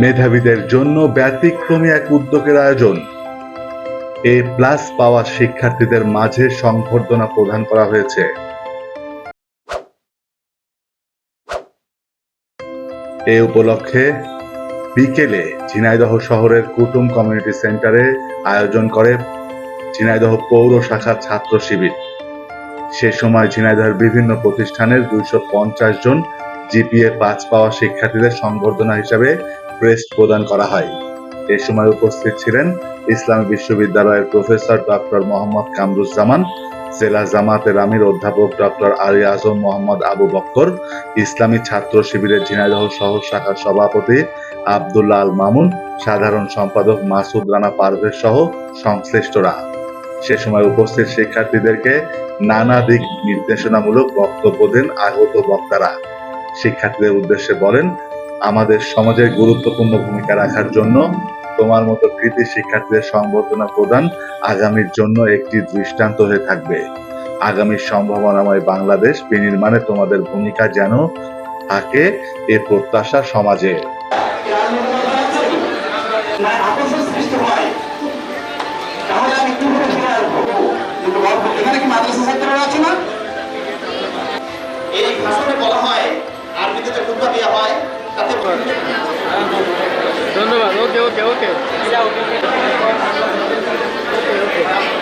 মেধাবীদের জন্য ব্যতিক্রমী এক উদ্যোগের আয়োজন। এ প্লাস পাওয়া শিক্ষার্থীদের মাঝে সংবর্ধনা প্রদান করা হয়েছে। এ উপলক্ষে বিকেলে ঝিনাইদহ শহরের কুটুম কমিউনিটি সেন্টারে আয়োজন করে ঝিনাইদহ পৌর শাখার ছাত্র শিবির। সে সময় ঝিনাইদহের বিভিন্ন প্রতিষ্ঠানের দুইশো পঞ্চাশ জন জিপিএ পাঁচ পাওয়া শিক্ষার্থীদের সংবর্ধনা হিসাবে ক্রেস্ট প্রদান করা হয়। এ সময় উপস্থিত ছিলেন ইসলামী বিশ্ববিদ্যালয়ের প্রফেসর ডক্টর মোহাম্মদ কামরুজ্জামান, জেলা জামাতের আমির অধ্যাপক ডক্টর আলী আজম মোহাম্মদ আবু বক্কর, ইসলামী ছাত্র শিবিরের ঝিনাইদহ শহর শাখার সভাপতি আবদুল্লাহ আল মামুন, সাধারণ সম্পাদক মাসুদ রানা পারভেজ সহ সংশ্লিষ্টরা। সে সময় উপস্থিত শিক্ষার্থীদেরকে নানা দিক নির্দেশনামূলক বক্তব্য দেন আগত বক্তারা। শিক্ষার্থীদের উদ্দেশ্যে বলেন আমাদের সমাজের গুরুত্বপূর্ণ ভূমিকা রাখার জন্য তোমার মতো কৃতি শিক্ষার্থীদের সংবর্ধনা প্রদান আগামীর জন্য একটি দৃষ্টান্ত হয়ে থাকবে। আগামীর সম্ভাবনাময় বাংলাদেশ বিনির্মাণে তোমাদের ভূমিকা যেন থাকে এ প্রত্যাশা সমাজে। এই ভাষণে বলা হয়, আরবিতে যে খুতবা দেওয়া হয় ধন্যবাদ ওকে ওকে ওকে ওকে বাবু